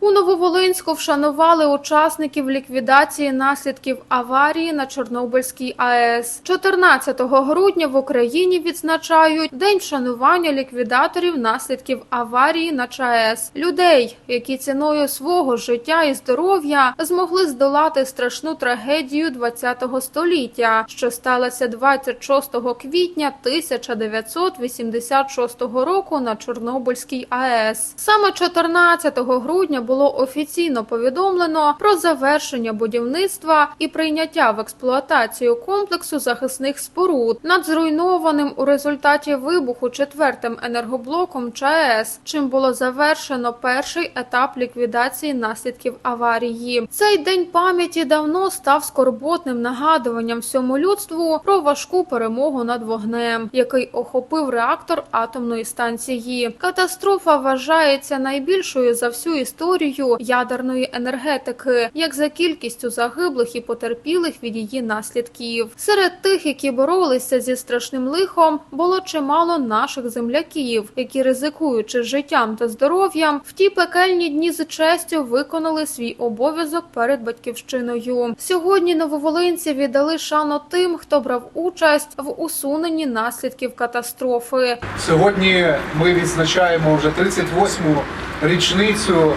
У Нововолинську вшанували учасників ліквідації наслідків аварії на Чорнобильській АЕС. 14 грудня в Україні відзначають День вшанування ліквідаторів наслідків аварії на ЧАЕС. Людей, які ціною свого життя і здоров'я змогли здолати страшну трагедію ХХ століття, що сталася 26 квітня 1986 року на Чорнобильській АЕС. Саме 14 грудня було офіційно повідомлено про завершення будівництва і прийняття в експлуатацію комплексу захисних споруд над зруйнованим у результаті вибуху четвертим енергоблоком ЧАЕС, чим було завершено перший етап ліквідації наслідків аварії. Цей день пам'яті давно став скорботним нагадуванням всьому людству про важку перемогу над вогнем, який охопив реактор атомної станції. Катастрофа вважається найбільшою за всю історію ядерної енергетики, як за кількістю загиблих і потерпілих від її наслідків. Серед тих, які боролися зі страшним лихом, було чимало наших земляків, які ризикуючи життям та здоров'ям, в ті пекельні дні з честю виконали свій обов'язок перед батьківщиною. Сьогодні нововолинці віддали шану тим, хто брав участь в усуненні наслідків катастрофи. Сьогодні ми відзначаємо вже 38-му річницю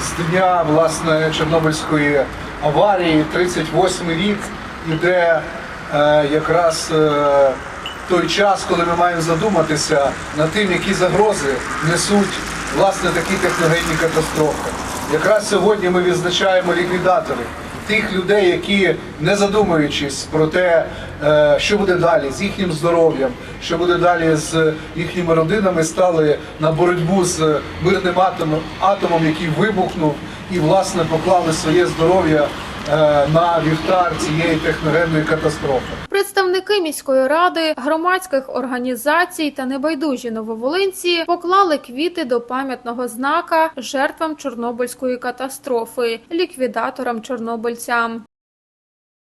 з дня власне Чорнобильської аварії. 38-й рік іде е, якраз е, той час, коли ми маємо задуматися над тим, які загрози несуть власне такі техногенні катастрофи. Якраз сьогодні ми відзначаємо ліквідаторів тих людей, які не задумуючись про те, е, що буде далі з їхнім здоров'ям, що буде далі з їхніми родинами, стали на боротьбу з мирним атомом, атомом, який вибухнув, і власне поклали своє здоров'я на вівтар цієї техногенної катастрофи. Представники міської ради, громадських організацій та небайдужі нововолинці поклали квіти до пам'ятного знака жертвам Чорнобильської катастрофи, ліквідаторам чорнобильцям.